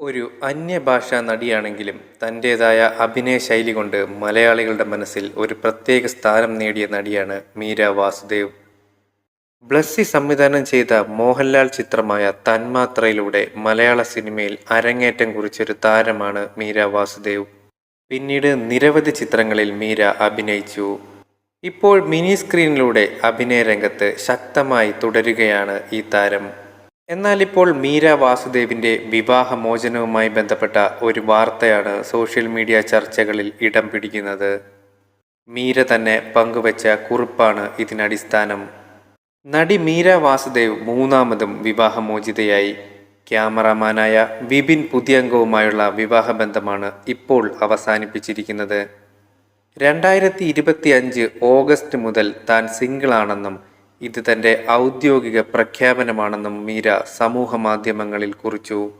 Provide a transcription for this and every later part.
ഒരു അന്യഭാഷാ നടിയാണെങ്കിലും തന്റേതായ അഭിനയ ശൈലി കൊണ്ട് മലയാളികളുടെ മനസ്സിൽ ഒരു പ്രത്യേക സ്ഥാനം നേടിയ നടിയാണ് മീര വാസുദേവ്. ബ്ലസ്സി സംവിധാനം ചെയ്ത മോഹൻലാൽ ചിത്രമായ തന്മാത്രയിലൂടെ മലയാള സിനിമയിൽ അരങ്ങേറ്റം കുറിച്ചൊരു താരമാണ് മീര വാസുദേവ്. പിന്നീട് നിരവധി ചിത്രങ്ങളിൽ മീര അഭിനയിച്ചു. ഇപ്പോൾ മിനി സ്ക്രീനിലൂടെ അഭിനയ രംഗത്ത് ശക്തമായി തുടരുകയാണ് ഈ താരം. എന്നാൽ ഇപ്പോൾ മീര വാസുദേവിന്റെ വിവാഹമോചനവുമായി ബന്ധപ്പെട്ട ഒരു വാർത്തയാണ് സോഷ്യൽ മീഡിയ ചർച്ചകളിൽ ഇടം പിടിക്കുന്നത്. മീര തന്നെ പങ്കുവച്ച കുറിപ്പാണ് ഇതിനടിസ്ഥാനം. നടി മീര വാസുദേവ് മൂന്നാമതും വിവാഹമോചിതയായി. ക്യാമറാമാനായ വിപിൻ പുതിയംഗവുമായുള്ള വിവാഹബന്ധമാണ് ഇപ്പോൾ അവസാനിപ്പിച്ചിരിക്കുന്നത്. രണ്ടായിരത്തി ഇരുപത്തി അഞ്ച് ഓഗസ്റ്റ് മുതൽ താൻ സിംഗിളാണെന്നും ഇത് തന്റെ ഔദ്യോഗിക പ്രഖ്യാപനമാണെന്നും മീര സമൂഹ മാധ്യമങ്ങളിൽ കുറിച്ചു.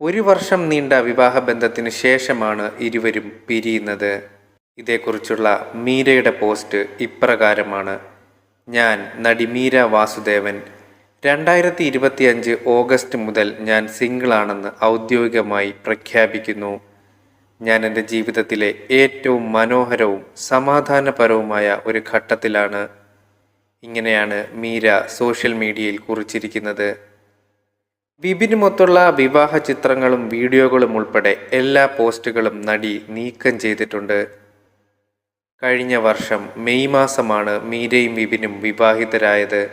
ഒരു വർഷം നീണ്ട വിവാഹബന്ധത്തിന് ശേഷമാണ് ഇരുവരും പിരിയുന്നത്. ഇതേക്കുറിച്ചുള്ള മീരയുടെ പോസ്റ്റ് ഇപ്രകാരമാണ്. ഞാൻ നടി മീര വാസുദേവൻ. രണ്ടായിരത്തി ഇരുപത്തിയഞ്ച് ഓഗസ്റ്റ് മുതൽ ഞാൻ സിംഗിളാണെന്ന് ഔദ്യോഗികമായി പ്രഖ്യാപിക്കുന്നു. ഞാൻ എന്റെ ജീവിതത്തിലെ ഏറ്റവും മനോഹരവും സമാധാനപരവുമായ ഒരു ഘട്ടത്തിലാണ്. ഇങ്ങനെയാണ് മീര സോഷ്യൽ മീഡിയയിൽ കുറിച്ചിരിക്കുന്നത്. വിപിനുമൊത്തുള്ള വിവാഹ ചിത്രങ്ങളും വീഡിയോകളും ഉൾപ്പെടെ എല്ലാ പോസ്റ്റുകളും നടി നീക്കം ചെയ്തിട്ടുണ്ട്. കഴിഞ്ഞ വർഷം മെയ് മാസമാണ് മീരയും വിപിനും വിവാഹിതരായത്.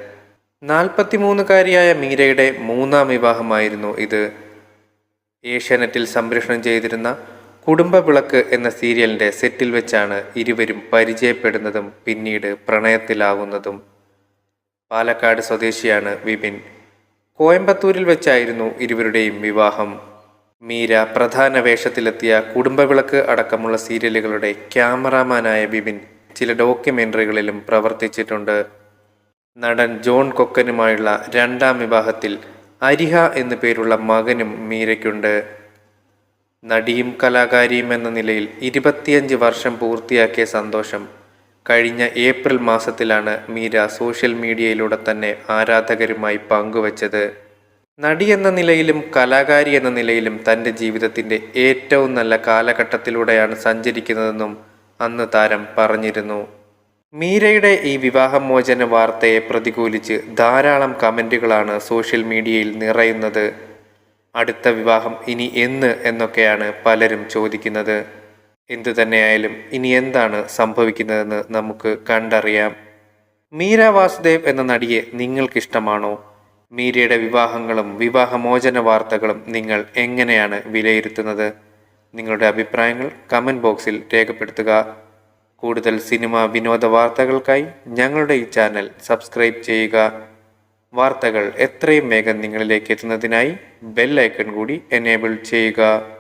നാൽപ്പത്തിമൂന്നുകാരിയായ മീരയുടെ മൂന്നാം വിവാഹമായിരുന്നു ഇത്. ഏഷ്യാനെറ്റിൽ സംപ്രേഷണം ചെയ്തിരുന്ന കുടുംബ വിളക്ക് എന്ന സീരിയലിന്റെ സെറ്റിൽ വെച്ചാണ് ഇരുവരും പരിചയപ്പെടുന്നതും പിന്നീട് പ്രണയത്തിലാവുന്നതും. പാലക്കാട് സ്വദേശിയാണ് വിപിൻ. കോയമ്പത്തൂരിൽ വെച്ചായിരുന്നു ഇരുവരുടെയും വിവാഹം. മീര പ്രധാന വേഷത്തിലെത്തിയ കുടുംബവിളക്ക് അടക്കമുള്ള സീരിയലുകളുടെ ക്യാമറാമാനായ ബിബിൻ ചില ഡോക്യുമെന്ററികളിലും പ്രവർത്തിച്ചിട്ടുണ്ട്. നടൻ ജോൺ കൊക്കനുമായുള്ള രണ്ടാം വിവാഹത്തിൽ അരിഹ എന്നു പേരുള്ള മകനും മീരയ്ക്കുണ്ട്. നടിയും കലാകാരിയും എന്ന നിലയിൽ ഇരുപത്തിയഞ്ച് വർഷം പൂർത്തിയാക്കിയ സന്തോഷം കഴിഞ്ഞ ഏപ്രിൽ മാസത്തിലാണ് മീര സോഷ്യൽ മീഡിയയിലൂടെ തന്നെ ആരാധകരുമായി പങ്കുവച്ചത്. നടി എന്ന നിലയിലും കലാകാരി എന്ന നിലയിലും തന്റെ ജീവിതത്തിന്റെ ഏറ്റവും നല്ല കാലഘട്ടത്തിലൂടെയാണ് സഞ്ചരിക്കുന്നതെന്നും അന്ന് താരം പറഞ്ഞിരുന്നു. മീരയുടെ ഈ വിവാഹമോചന വാർത്തയെ പ്രതികൂലിച്ച് ധാരാളം കമന്റുകളാണ് സോഷ്യൽ മീഡിയയിൽ നിറയുന്നത്. അടുത്ത വിവാഹം ഇനി എന്ന് എന്നൊക്കെയാണ് പലരും ചോദിക്കുന്നത്. എന്തു തന്നെയായാലും ഇനി എന്താണ് സംഭവിക്കുന്നതെന്ന് നമുക്ക് കണ്ടറിയാം. മീര വാസുദേവ് എന്ന നടിയെ നിങ്ങൾക്കിഷ്ടമാണോ? മീരയുടെ വിവാഹങ്ങളും വിവാഹമോചന വാർത്തകളും നിങ്ങൾ എങ്ങനെയാണ് വിലയിരുത്തുന്നത്? നിങ്ങളുടെ അഭിപ്രായങ്ങൾ കമന്റ് ബോക്സിൽ രേഖപ്പെടുത്തുക. കൂടുതൽ സിനിമ വിനോദ വാർത്തകൾക്കായി ഞങ്ങളുടെ ഈ ചാനൽ സബ്സ്ക്രൈബ് ചെയ്യുക. വാർത്തകൾ എത്രയും വേഗം നിങ്ങളിലേക്ക് എത്തുന്നതിനായി ബെൽ ഐക്കൺ കൂടി എനേബിൾ ചെയ്യുക.